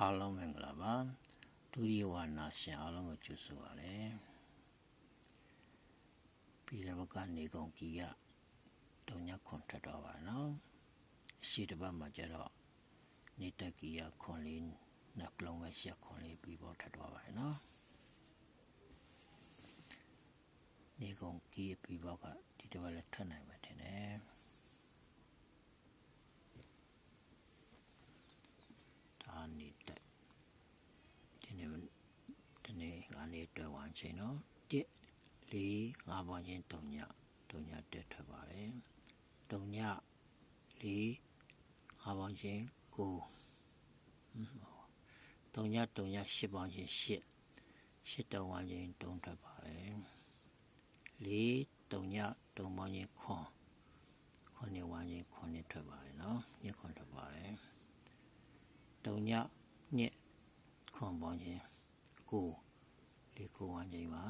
အားလုံးမင်္ဂလာပါဒုတိယဝနာရှင်အားလုံးကိုကြိုဆိုပါရစေပြည်ရဘကနေကုန်ကြီးကတုံညခွန်ထတော့ပါနော်အရှိတစ်ပတ်မှာကျတော့နေတက်ကီကခွန်လေးနှကလုံးပဲရှက်ခွန်လေးပြီးပေါ်ထတော့ပါနော်နေကုန်ကြီးပြီးပေါ်ကဒီတစ်ပတ်လည်းထွက်နိုင်မှာတင်တယ်ဒါနေတက်ဒီနေ့ဒီ နေ့ကနေတွေ့ဝမ်းချင်းနော်တစ်လေးငါးပေါင်းချင်းတုံညတုံညတက်ထွက်ပါတယ်တုံညလေးငါးပေါင်းချင်းကိုတုံညတုံညရှစ်ပေါင်းချင်းရှစ်ရှစ်တုံဝမ်းချင်းတုံထွက်ပါတယ်လေးတုံညတုံပေါင်းချင်းခွန်ခွန်နေဝမ်းချင်းခွန်နေထွက်ပါတယ်နော်ညခွန်ထွက်ပါတယ်တုံညညက်ခွန်ပေါင်းချင်းကို လေးကိုဝမ်းချင်းပါ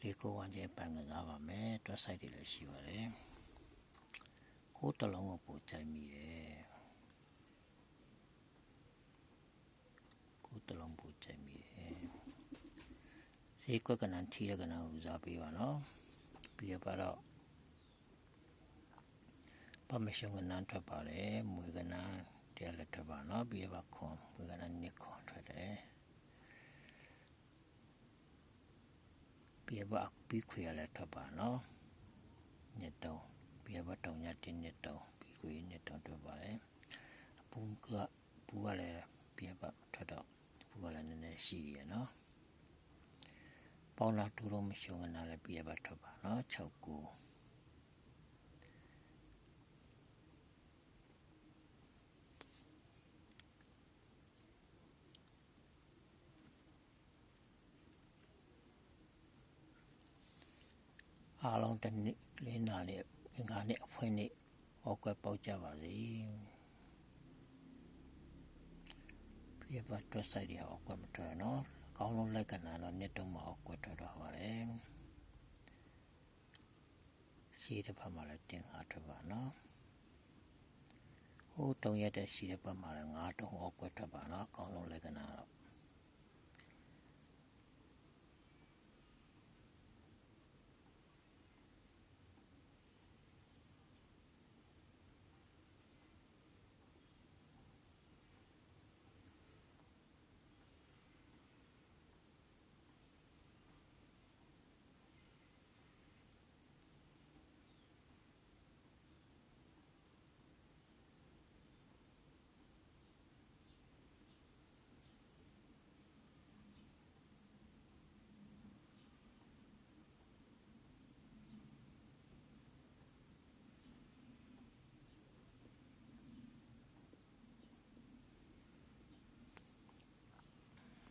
လေးကိုဝမ်းချင်းပန်ကစားပါမယ်တွက်ဆိုင်တွေလည်းရှိပါတယ်ကိုတလုံးကိုပို့ချိုက်မိတယ်ကိုတလုံးပို့ချိုက်မိတယ်ဈေးကွက်ကနန်ထီရကနန်ဦးစားပေးပါနော်ပြီးရပါတော့ပမရှုံကနန်ထွက်ပါတယ်မွေကနန်တရားလက်ထွက်ပါနော်ပြီးရပါခွန်မွေကနန်နစ်ခွန်ထွက်တယ် ပြီးရပါပြီးခွေရလက်ထွက်ပါနော်ညက်တုံးပြီးရပါတောင်ညတင်းညက်တုံးပြီးခွေညက်တုံးထွက်ပါတယ်အပူကပူကလည်းပြီးရပါထွက်တော့ပူကလည်းနည်းနည်းရှိရနော်ပေါင်းလာတူတော့မရှုံကနာလည်းပြီးရပါထွက်ပါနော်6 အားလုံးတစ်နေ့လင်းနာနဲ့အင်္ဂါနဲ့အဖွင့်နဲ့ဟောကွက်ပေါက်ကြပါစေပြပါတော့ဆိုင်ရအောင်ကွက်မထွက်နော်အကောင်းဆုံးလက်ကနာတော့နှစ်တုံးမအောင်ကွက်ထွက်တော့ပါတယ်ရှိတဲ့ဘက်မှာလည်းတင်အားထွက်ပါနော်ဟိုတုံရက်တဲ့ရှိတဲ့ဘက်မှာလည်းငါးတုံးအောင်ကွက်ထွက်ပါနော်အကောင်းဆုံးလက်ကနာတော့